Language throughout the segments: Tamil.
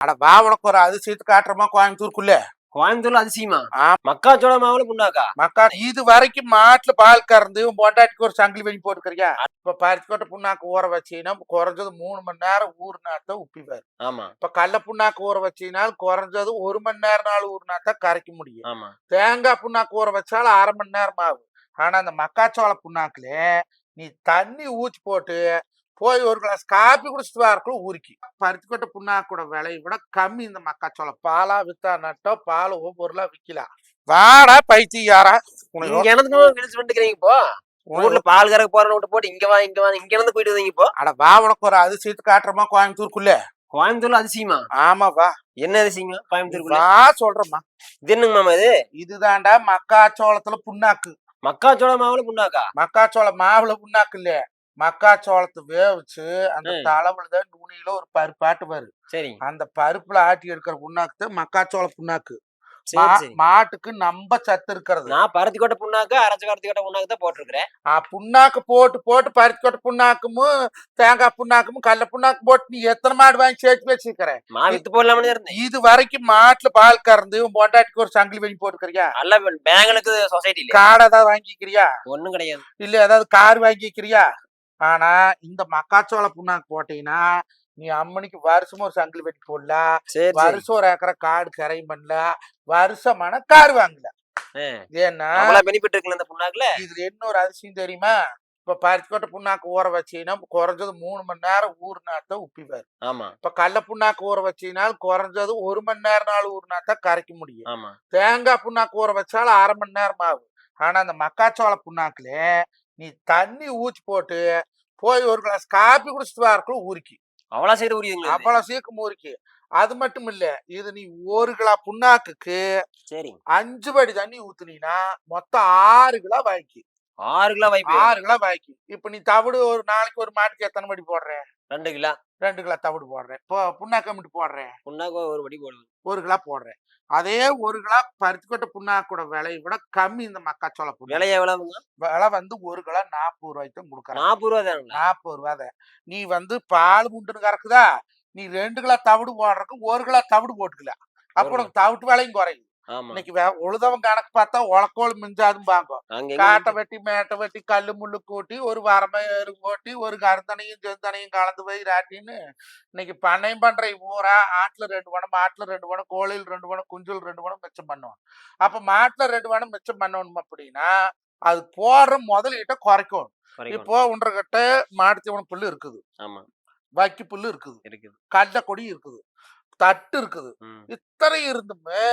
அட வா உனக்கு ஒரு அதிசயத்து காட்டுறமா கோயம்புத்தூருக்குள்ள? கோயம்புத்தூர்ல அதிசயமா. மக்காச்சோள மாவுல புண்ணாக்கா? மக்கா இது வரைக்கும் மாட்டுல பால் கறந்து உன் பொண்டாட்டிக்கு ஒரு சங்கிலி வெளி போட்டுக்கிறியா? இப்ப பருத்திக்கொட்டை புண்ணாக்கு ஊற வச்சீங்கன்னா குறைஞ்சது மூணு மணி நேரம் ஊறினாத்தான் உப்பிவாரு ஆமா. இப்ப கடல புண்ணாக்கு ஊற வச்சீங்கன்னா குறைஞ்சது ஒரு மணி நேரம் நாள் ஊறினாத்தான் கரைக்க முடியும். ஆமா. தேங்காய் புண்ணாக்கு ஊற வச்சாலும் அரை மணி நேரம் ஆகும். ஆனா அந்த மக்காச்சோள புண்ணாக்குல நீ தண்ணி ஊத்தி போட்டு போய் ஒரு கிளாஸ் காப்பி குடிச்சிட்டு வரக்குள்ள ஊறிக்கி பருத்திக்கொட்டை புண்ணாக்கோட விலையை விட கம்மி இந்த மக்காச்சோளம். பாலா வித்தா நட்டோ பால் ஒவ்வொருலா விக்கலாம் வாடா பைத்தியாரா உனக்கு எனக்கு கிழிச்சு பண்ணிக்கிறீங்க இப்போ? ஊர்ல பால் கறக்க போறேன்னு விட்டு போட்டு இங்க வா இங்க வா இங்க இருந்து போயிட்டு வந்தீங்க இப்போ? அட வா உனக்கு ஒரு அதிசயத்து காட்டுறமா கோயம்புத்தூருக்குள்ள. கோயம்புத்தூர்ல அதிசயமா? ஆமா வா. என்ன அதிசயமா? கோயம்புத்தூருக்குள்ள? சொல்றேம்மா. இது என்னங்க மாமா இது? இதுதான்டா மக்காச்சோளத்துல புண்ணாக்கு. மக்காச்சோள மாவுல புண்ணாக்கா? மக்காச்சோள மாவுல புண்ணாக்கு இல்ல மக்காச்சோளத்தை வேவிச்சு அந்த தான் நுனியில ஒரு பருப்பாட்டு வரும் சரி அந்த பருப்புல ஆட்டி எடுக்கிற புண்ணாக்கு மக்காச்சோள புண்ணாக்கு. மாட்டுக்கு நம்ப சத்து இருக்கிறது. நான் பருத்தி கொட்டை புண்ணாக்கு அரைச்ச பருத்தி கொட்டை புண்ணாக்கு தான் போட்டிருக்கிறேன். புண்ணாக்கு போட்டு போட்டு பருத்தி கொட்டை புண்ணாக்கும் தேங்காய் புண்ணாக்கும் கடல புண்ணாக்கு போட்டு நீ எத்தனை மாடு வாங்கி சேர்த்து வச்சிருக்கிற? மா வித்து போடலாம்னு இருந்தேன். இது வரைக்கும் மாட்டுல பால் கறந்து பொண்டாட்டிக்கு ஒரு சங்கிலி வெளி போட்டுக்கிறியா? நல்ல பேங்களுக்கு சொசைட்டி காடை ஏதாவது வாங்கிக்கிறியா? ஒண்ணும் கிடையாது. இல்ல ஏதாவது கார் வாங்கிக்கிறியா? ஆனா இந்த மக்காச்சோள புண்ணாக்கு போட்டீங்கன்னா நீ அம்மனிக்கு வருஷம் ஒரு சங்கிலி வெட்டி சரி வருஷம் ஒரு ஏக்கரை காடு கரையும் பண்ணலாம் வருஷமான கார் வாங்கலாம் ஆ. ஏன்னா பெனிஃபிட் இருக்குல்ல இந்த புண்ணாக்குல? இதுல இன்னொரு அதிசயம் தெரியுமா? இப்ப பருத்திக்கோட்டை புண்ணாக்கு ஊற வச்சீங்கன்னா குறைஞ்சது மூணு மணி நேரம் ஊறினாத்தான் உப்பிவாரு ஆமா. இப்ப கடல புண்ணாக்கு ஊற வச்சீங்கன்னா குறைஞ்சது ஒரு மணி நேரம் நாள் ஊறினாத்தான் கரைக்க முடியும். தேங்காய் புண்ணாக்கு ஊற வச்சாலும் அரை மணி நேரம் ஆகும் ஆனா அந்த மக்காச்சோள புண்ணாக்குல நீ தண்ணி ஊத்தி போட்டு போய் ஒரு கிளாஸ் காப்பி குடிச்சிட்டு வரக்குள்ள ஊறிக்கி அவ்வளவு சைடு உரியுதுங்களா இது? அவ்வளவு சீக்கிரம் ஊறிக்கி அது மட்டும் இல்ல இது நீ ஒரு கிலோ புண்ணாக்குக்கு சரி. அஞ்சு படி தண்ணி ஊத்துனீங்கன்னா மொத்தம் ஆறு கிலோ வாங்கி ஆறு கிலோ வைப்பு ஆறு கிலோ வாங்கி இப்ப நீ தவிடு ஒரு நாளைக்கு ஒரு மாட்டுக்கு எத்தனை படி போடுற? ரெண்டு கிலோ. ரெண்டு கிலோ தவிடு போடுறேன். இப்போ புண்ணாக்கு மட்டும் போடுறேன். புண்ணாக்கு ஒரு படி போடுது ஒரு கிலோ போடுறேன். அதே ஒரு கிலோ பருத்திக்கொட்டை புண்ணாக்கோட விலையை விட கம்மி இந்த மக்காச்சோள புண்ணாக்கு. விலை எவ்வளவுங்க? விலை வந்து ஒரு கிலோ நாற்பது ரூபாய்க்கு தான் கொடுக்குறாங்க நாற்பது ரூபா தானுங்களா? நாற்பது ரூபா தான். நீ வந்து பால் முண்டுன்னு கறக்குதா? நீ ரெண்டு கிலோ தவிடு போடுறதுக்கு ஒரு கிலோ தவிடு போட்டுக்கலாம் அப்போ ஒரு உனக்கு தவிட்டு விலையும் குறையும். இன்னைக்கு உழுதவன் கணக்கு பார்த்தா உழக்கோல் மிஞ்சாதும் பாங்க. அங்க காட்டை வெட்டி மேட்டை வெட்டி கல்லு முள்ளு கூட்டி ஒரு வரமை எரு போட்டி ஒரு கருந்தனையும் செந்தனையும் கலந்து போய் ராட்டின்னு இன்னைக்கு பண்ணையும் பண்ற ஊரா ஆட்டுல ரெண்டு பணம் மாட்டுல ரெண்டு பணம் கோழியில் ரெண்டு பணம் குஞ்சுல ரெண்டு பணம் மிச்சம் பண்ணுவோம் அப்ப மாட்டுல ரெண்டு பணம் மிச்சம் பண்ணணும் அப்படின்னா அது போடுற முதலீட்டை குறைக்கணும் குறைக்கணும். இப்போ உன்றகிட்ட மாட்டு தீவன புல்லு இருக்குது. ஆமா. வைக்கி புல்லு இருக்குது. இருக்குது. கடலை கொடி இருக்குது. தட்டு இருக்குது. இத்தனை இருந்துமே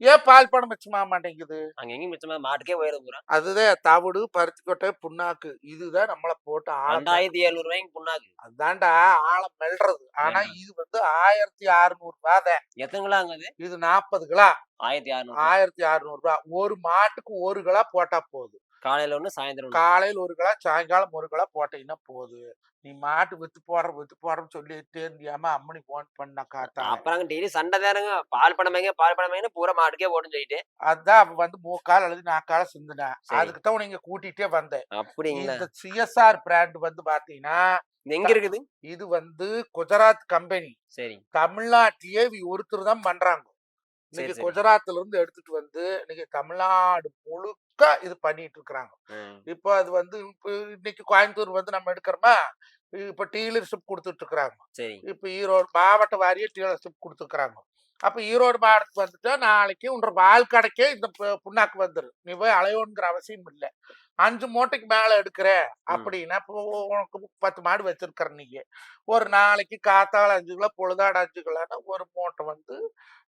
ஏன் பால் பணம் மிச்சமா மாட்டேங்குது? அங்க எங்கேயும் மிச்சமா மாட்டுக்கே பூரா. அதுதான் தவிடு பருத்திக்கொட்டை புண்ணாக்கு. இதுதான் நம்மள போட்டு ரெண்டாயிரத்தி எழுநூறு ரூபாய்க்கு புண்ணாக்கு. அதான்டா ஆழம் மெல்றது. ஆனா. இது வந்து ஆயிரத்தி அறுநூறு ரூபாய் தான். எத்தனை கிலோ அங்க அது? இது நாற்பது கிலோ ஆயிரத்தி அறுநூறு ஆயிரத்தி அறுநூறு ரூபாய் ஒரு மாட்டுக்கு ஒரு கிலோ போட்டா போதும். காலையில ஒண்ணு சாயந்தரம். காலையில ஒரு கிலோ சாயங்காலம் ஒரு கிலோ போட்டீங்கன்னா போதும் நீ மாட்டு வித்து போடுற வித்து போடுறன்னு சொல்லிட்டே இருந்தியாம? அம்மனி போன் பண்ண காட்டா அப்புறம் டெய்லி சண்டை தானுங்க பால் பணமேங்க பால் பணமேங்க பூரா மாட்டுக்கே போட்டுன்னு சொல்லிட்டு. அதான் அவ வந்து மூக்கால் அல்லது நாக்கால சிந்தினா. சரி. அதுக்கு தான் உன்னை இங்க கூட்டிட்டே வந்தேன். அப்படிங்களா? இந்த சிஎஸ்ஆர் பிராண்ட் வந்து பாத்தீங்கன்னா எங்க இருக்குது? இது வந்து குஜராத் கம்பெனி. சரி. தமிழ்நாட்டிலேயே ஒருத்தர் தான் பண்றாங்க. இன்னைக்கு. குஜராத்ல இருந்து எடுத்துட்டு வந்து இன்னைக்கு தமிழ்நாடு முழுக்க இது பண்ணிட்டு இருக்கிறாங்க. இப்போ அது வந்து இப்போ இன்னைக்கு கோயம்புத்தூர் வந்து நம்ம எடுக்கிறோமா? இப்போ டீலர்ஷிப் கொடுத்துட்டு இருக்கிறாங்க இப்போ ஈரோடு மாவட்ட வாரிய டீலர்ஷிப் கொடுத்துருக்குறாங்க. அப்போ ஈரோடு மாவட்டத்துக்கு வந்துட்டா நாளைக்கு உன்ற வால் கடைக்கே இந்த புண்ணாக்கு வந்துடும் நீ போய் அலையோங்கிற அவசியம் இல்லை. அஞ்சு மூட்டைக்கு மேலே எடுக்கிற அப்படின்னா இப்போ உனக்கு பத்து மாடு வச்சிருக்கிற நீங்க ஒரு நாளைக்கு காத்தால அஞ்சு கிலோ பொழுதாடு அஞ்சு கிலோன்னா ஒரு மூட்டை வந்து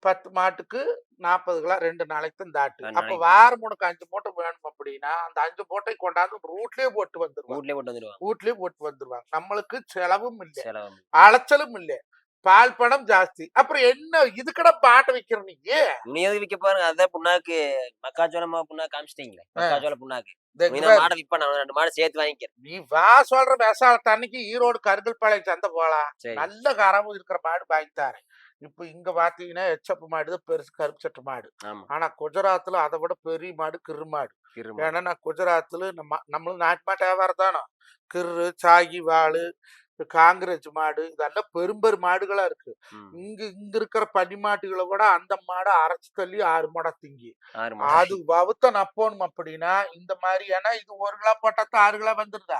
பத்து மாட்டுக்கு நாற்பது கிலோ ரெண்டு நாளைக்கு தான் தாட்டு. அப்போ. வாரம் உனக்கு அஞ்சு மூட்டை வேணும் அப்படின்னா அந்த அஞ்சு மூட்டை கொண்டாந்து ரூட்லயே போட்டு வந்துருவாங்க. வீட்லயே போட்டு வந்துருவாங்க. நம்மளுக்கு செலவும் இல்லை. அலைச்சலும் இல்ல. பால் பணம் ஜாஸ்தி. அப்புறம் என்ன? இதுக்கட பாட்ட வைக்கிற நீங்க நீ எதுக்கு விற்க பாருங்க அதான் புண்ணாக்கு மக்காச்சோள மாவு புண்ணாக்கு காமிச்சிட்டீங்களே? மக்காச்சோள புண்ணாக்கு. மாடை விற்பேன் ரெண்டு மாடு சேர்த்து வாங்கிக்கிறேன். நீ வா சொல்ற விசாலத்து அன்னைக்கு ஈரோடு கருங்கல்பாளையம் சந்தை போலாம் நல்ல கரமும் இருக்கிற மாடு வாங்கி தரேன். இப்போ இங்க பாத்தீங்கன்னா எச்சப்பு மாடு தான் பெருசு கருப்பு சட்டு மாடு. ஆனா குஜராத்ல அதை விட பெரிய மாடு கிரு மாடு. ஏன்னா நான் குஜராத்ல நம்ம நம்மளும் நாட்டு மாட்டு வியாபாரம் தானே கிரு சாகி இந்த காங்கிரஸ் மாடு இதெல்லாம் பெரும்பெரு மாடுகளா இருக்கு. இங்க இங்க இருக்கிற பனி மாட்டுகளை விட அந்த மாடு அரைச்சு தள்ளி ஆறு மாடா திங்கி. அது வவுத்த நப்போணும் அப்படின்னா இந்த மாதிரி ஏன்னா இது ஒரு கிலோ போட்டா ஆறு கிலோ வந்துருதா?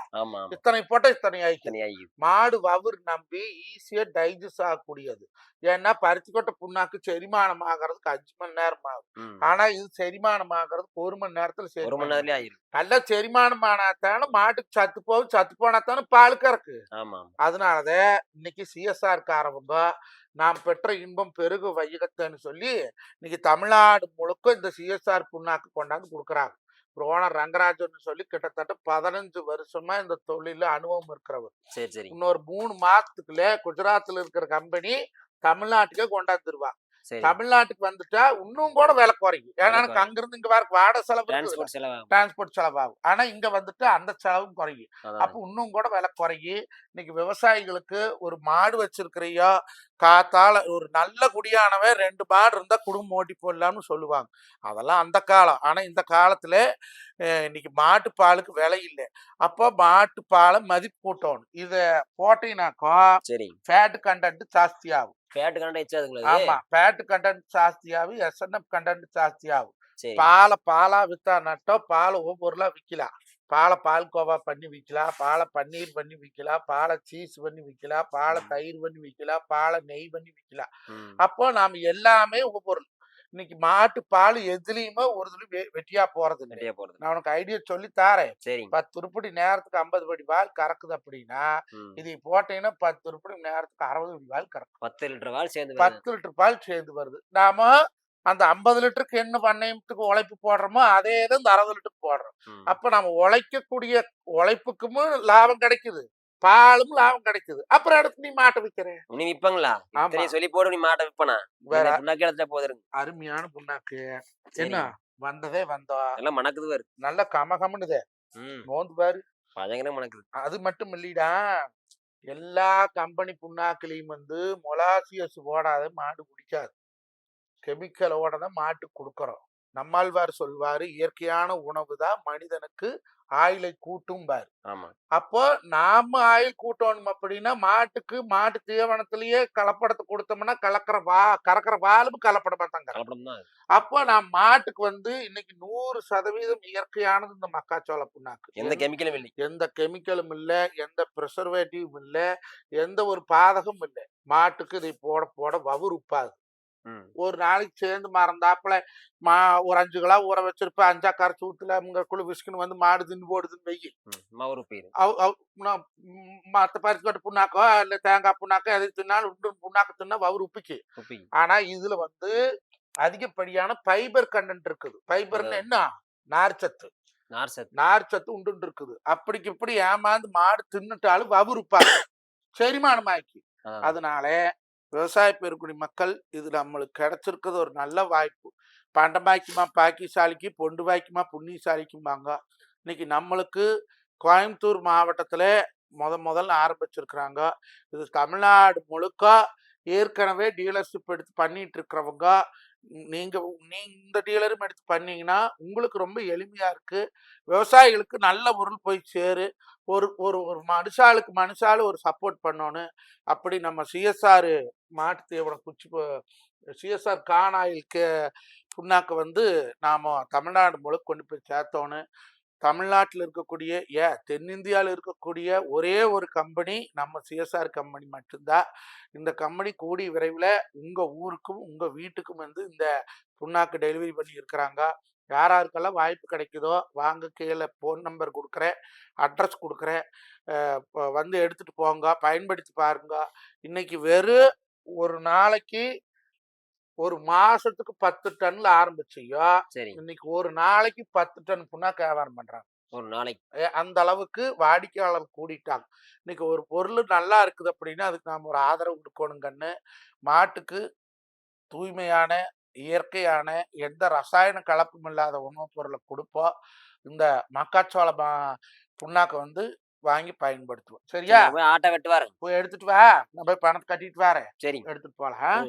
இத்தனை போட்டா இத்தனை தனியாகி மாடு வவுர் நம்பி ஈஸியா டைஜஸ்ட் ஆகக்கூடியது. ஏன்னா பருத்தி கொட்டை புண்ணாக்கு செரிமானம் ஆகிறதுக்கு அஞ்சு மணி நேரம் ஆகும். ஆனா இது செரிமானம் ஆகிறதுக்கு ஒரு மணி நேரத்துல ஒரு மணி நேரத்துலயே ஆயிரும். நல்லா செரிமானம் ஆனாத்தானே மாட்டுக்கு சத்து போகும் சத்து போனாத்தானே பால் கறக்கு. ஆமா. ஆமா. அதனாலதான் இன்னைக்கு சிஎஸ்ஆர் காரவங்க நாம் பெற்ற இன்பம் பெருகு வையகத்தன்னு சொல்லி இன்னைக்கு தமிழ்நாடு முழுக்க இந்த சிஎஸ்ஆர் புண்ணாக்கு கொண்டாந்து கொடுக்குறாங்க. ஓனர் ரங்கராஜன் சொல்லி கிட்டத்தட்ட பதினஞ்சு வருஷமா இந்த தொழில அனுபவம் இருக்கிறவர். சரி சரி. இன்னொரு மூணு மாசத்துக்குள்ள குஜராத்ல இருக்கிற கம்பெனி தமிழ்நாட்டுக்கே கொண்டாந்துருவா சரி தமிழ்நாட்டுக்கு வந்துட்டா இன்னும் கூட விலை குறையும். ஏன்னா எனக்கு அங்கிருந்து இங்க வேற வாடகை செலவு. டிரான்ஸ்போர்ட் செலவாகும். ஆனா இங்க வந்துட்டு அந்த செலவும் குறையும். அப்ப இன்னும் கூட விலை குறையும். இன்னைக்கு விவசாயிகளுக்கு ஒரு மாடு வச்சிருக்கிறையோ? காத்தால ஒரு நல்ல குடியானவன் ரெண்டு மாடு இருந்தா குடும்பம் ஓட்டி போடலாம்னு சொல்லுவாங்க. அதெல்லாம் அந்த காலம். ஆனா இந்த காலத்துல இன்னைக்கு மாட்டு பாலுக்கு விலை இல்லை. அப்போ மாட்டு பாலை மதிப்பு கூட்டணும். இத போட்டீங்கன்னாக்கா சரி. ஃபேட் கண்டென்ட் ஜாஸ்தி ஆகும் ஃபேட் கரண்ட் வச்சாதுங்களா ஆமா. ஃபேட் கண்டென்ட் ஜாஸ்தி ஆகும் எஸ்என்எஃப் கண்டென்ட் ஜாஸ்தி ஆகும் பாலை பாலா வித்தா நட்டோம் பாலை ஒவ்வொருலாம் விற்கலாம் பாலை பால் கோவா பண்ணி விற்கலாம் பாலை பன்னீர் பண்ணி விற்கலாம் பாலை சீஸ் பண்ணி விற்கலாம் பாலை. தயிர் பண்ணி விற்கலாம் பாலை நெய் பண்ணி விற்கலாம். அப்போ நாம எல்லாமே ஒவ்வொரு இன்னைக்கு மாட்டு பால் எதுலயுமே ஒரு துளி வெட்டியா போறது நிறைய போறது நான் உனக்கு ஐடியா சொல்லி தாரேன். பத்து உருப்படி நேரத்துக்கு ஐம்பது படி பால் கறக்குது அப்படின்னா. இதை போட்டீங்கன்னா பத்து உருப்படி நேரத்துக்கு அறுபது படி பால் கறக்கும். பத்து லிட்டர் பால் சேர்ந்து. பத்து லிட்டர் பால் சேர்ந்து வருது. நாம அந்த ஐம்பது லிட்டருக்கு என்ன பண்ணையத்துக்கு உழைப்பு போடுறோமோ அதே தான் இந்த அறுபது லிட்டருக்கு போடுறோம். அப்ப நம்ம உழைக்கக்கூடிய உழைப்புக்கும் லாபம் கிடைக்குது. பாலும் லாபம் கிடைக்குது. அப்புறம் அடுத்து நீ மாட்டை விற்கிற. நீ விப்பாங்களா? சொல்லி போடு நீ மாட்டை விப்பனா வேற புண்ணாக்கு இடத்துல போதுருங்க. அருமையான புண்ணாக்கு. என்ன? வந்ததே வந்தோம் எல்லாம் மணக்குது வருது நல்ல கமகம்னுதே. நோந்து பாரு. பயங்கரம் மணக்குது. அது மட்டும் இல்லைடா. எல்லா கம்பெனி புண்ணாக்குலையும் வந்து மொலாசியஸ் ஓடாத மாடு குடிக்காது. கெமிக்கலோட தான் மாட்டு கொடுக்கறோம். நம்மாழ்வார் சொல்வாரு இயற்கையான உணவு தான் மனிதனுக்கு ஆயிலை கூட்டும் பாரு. ஆமா. அப்போ நாம ஆயில் கூட்டணும் அப்படின்னா மாட்டுக்கு மாட்டு தீவனத்திலேயே கலப்படத்தை கொடுத்தோம்னா கலக்கிற வா கறக்கிற பாலும் கலப்படமா தாங்க அப்போ நான் மாட்டுக்கு வந்து இன்னைக்கு நூறு சதவீதம் இயற்கையானது இந்த மக்காச்சோள புண்ணாக்கு. எந்த கெமிக்கலும் இல்லை. எந்த கெமிக்கலும் இல்ல எந்த ப்ரிசர்வேட்டிவும் இல்ல எந்த ஒரு பாதகமும் இல்லை. மாட்டுக்கு இதை போட போட வவுறு உப்பாது ம். ஒரு நாளைக்கு சேர்ந்து மறந்தாப்புல மா ஒரு அஞ்சு கிலோ ஊற வச்சிருப்ப அஞ்சா கரைச்சி ஊத்துல குழு விஸ்குன்னு வந்து மாடு தின்னு போடுதுன்னு வெயி. மவுரு போயிரு. கொட்டை புண்ணாக்கோ இல்ல தேங்காய் புண்ணாக்கோ எது தின்னாலும் உண்டு புண்ணாக்கு தின்னா வவுறு உப்பிக்கு. உப்பி ஆனா இதுல வந்து அதிகப்படியான ஃபைபர் கண்டென்ட் இருக்குது. ஃபைபர்னு. என்ன? நார்ச்சத்து நார் சத்து. நார்ச்சத்து உண்டு இருக்குது. அப்படிக்கு இப்படி ஏமாந்து மாடு தின்னுட்டாலும் வவுறுப்பாங்க செரிமானம் ஆக்கி அதான். அதனால விவசாய பெருக்குடி மக்கள் இது நம்மளுக்கு கிடைச்சிருக்கிறது ஒரு நல்ல வாய்ப்பு. பண்டமாய்க்குமா பாக்கிசாலிக்கு பொண்டு வாய்க்குமா புண்ணியசாலிக்கும்பாங்க. இன்னைக்கு நம்மளுக்கு கோயம்புத்தூர் மாவட்டத்தில் முத முதல்ல ஆரம்பிச்சிருக்கிறாங்க. இது தமிழ்நாடு முழுக்க ஏற்கனவே டீலர்ஷிப் எடுத்து பண்ணிட்டு இருக்கிறவங்க நீங்க நீங்க இந்த டீலரும் எடுத்து பண்ணீங்கன்னா உங்களுக்கு ரொம்ப எளிமையா இருக்கு. விவசாயிகளுக்கு நல்ல பொருள் போய் சேரு. ஒரு ஒரு ஒரு மனுஷாளுக்கு மனுஷாலு ஒரு சப்போர்ட் பண்ணணும். அப்படி நம்ம சிஎஸ்ஆர் மாட்டு தீவனம் குச்சி சிஎஸ்ஆர் கானாயிலுக்கு புண்ணாக்க வந்து நாம் தமிழ்நாடு முழுக்க கொண்டு போய் சேர்த்தோணும் தமிழ்நாட்டில் இருக்கக்கூடிய ஏ தென்னிந்தியாவில் இருக்கக்கூடிய ஒரே ஒரு கம்பெனி நம்ம சிஎஸ்ஆர் கம்பெனி மட்டும்தான் இந்த கம்பெனி கூடி விரைவில் உங்கள் ஊருக்கும் உங்கள் வீட்டுக்கும் வந்து இந்த புண்ணாக்கு டெலிவரி பண்ணி இருக்கிறாங்க. யார் யாருக்கெல்லாம் வாய்ப்பு கிடைக்குதோ வாங்க கீழே ஃபோன் நம்பர் கொடுக்குறேன் அட்ரஸ் கொடுக்குறேன் வந்து எடுத்துட்டு போங்க பயன்படுத்தி பாருங்க. இன்னைக்கு வெறும் ஒரு நாளைக்கு ஒரு மாசத்துக்கு பத்து டன்ல ஆரம்பிச்சியோ சரி. இன்னைக்கு ஒரு நாளைக்கு பத்து டன் புண்ணாக்கு வியாபாரம் பண்றாங்க. ஒரு நாளைக்கு. அந்த அளவுக்கு வாடிக்கையாளர் கூடிட்டாங்க. இன்னைக்கு ஒரு பொருள் நல்லா இருக்குது அப்படின்னா அதுக்கு நாம ஒரு ஆதரவு கொடுக்கணும் கண்ணு மாட்டுக்கு தூய்மையான இயற்கையான எந்த ரசாயன கலப்பும் இல்லாத உணவுப் பொருளை கொடுப்போம் இந்த மக்காச்சோள புண்ணாக்கை வந்து வாங்கி பயன்படுத்துவோம் சரியா? போய் ஆட்டை வெட்டுவாரு போய் எடுத்துட்டு வா நான் போய் பணத்தை கட்டிட்டு வரேன். சரி எடுத்துட்டு போலாம்.